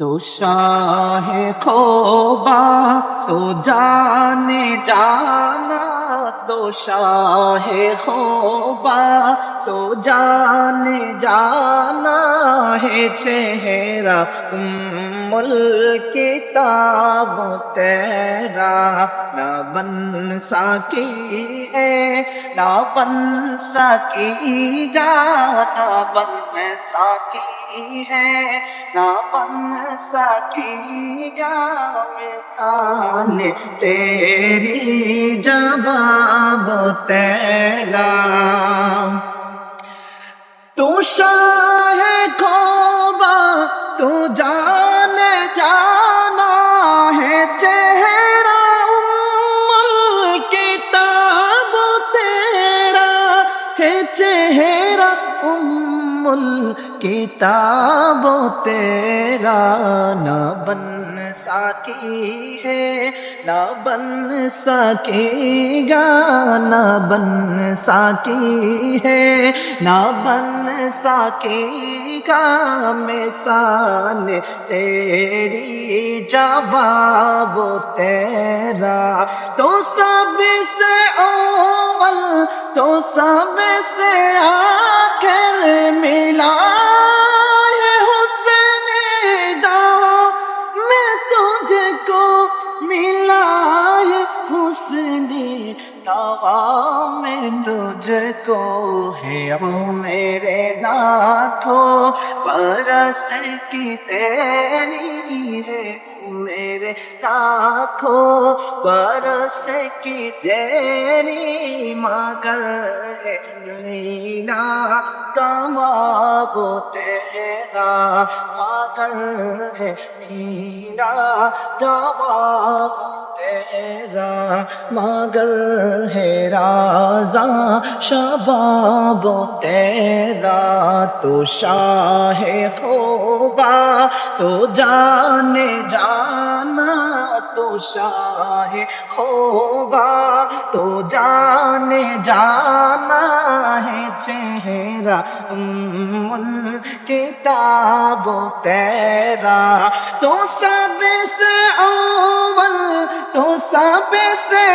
تو شاہ خوبا تو جانے جانا تو شاہ خوبا تو جانے جانا ہے چہرہ ام الکتاب تیرا نہ بن سکی ہے نہ بن سکی گا نہ بن سکی ہے نہ بن سکی گا مثال تیری جواب تیرا۔ ہے چہرہ ام کتاب تیرا نہ بن سکی ہے، نہ بن سکے گا، نہ بن سکی ہے، نہ بن سکے گا مثال تیری جواب، تیرا تو سب سے تو سب سے آخر ملا ہے حسن دعا میں تجھ کو ملا ہے حسن دعا میں تجھ کو ہے اب میرے لاکھوں برس کی تیری ہے میرے لاکھوں برس کی تیری مگر ہے لینا تمام تیرا مگر ہے میرا جواب تیرا مگر ہے رازا شباب تیرا تو شاہ خوبا تو جانے جانا تو شاہ خوبا تو جانے جانا ہے چہرہ مل کتاب تیرا۔ تو سب سے اول، تو سب سے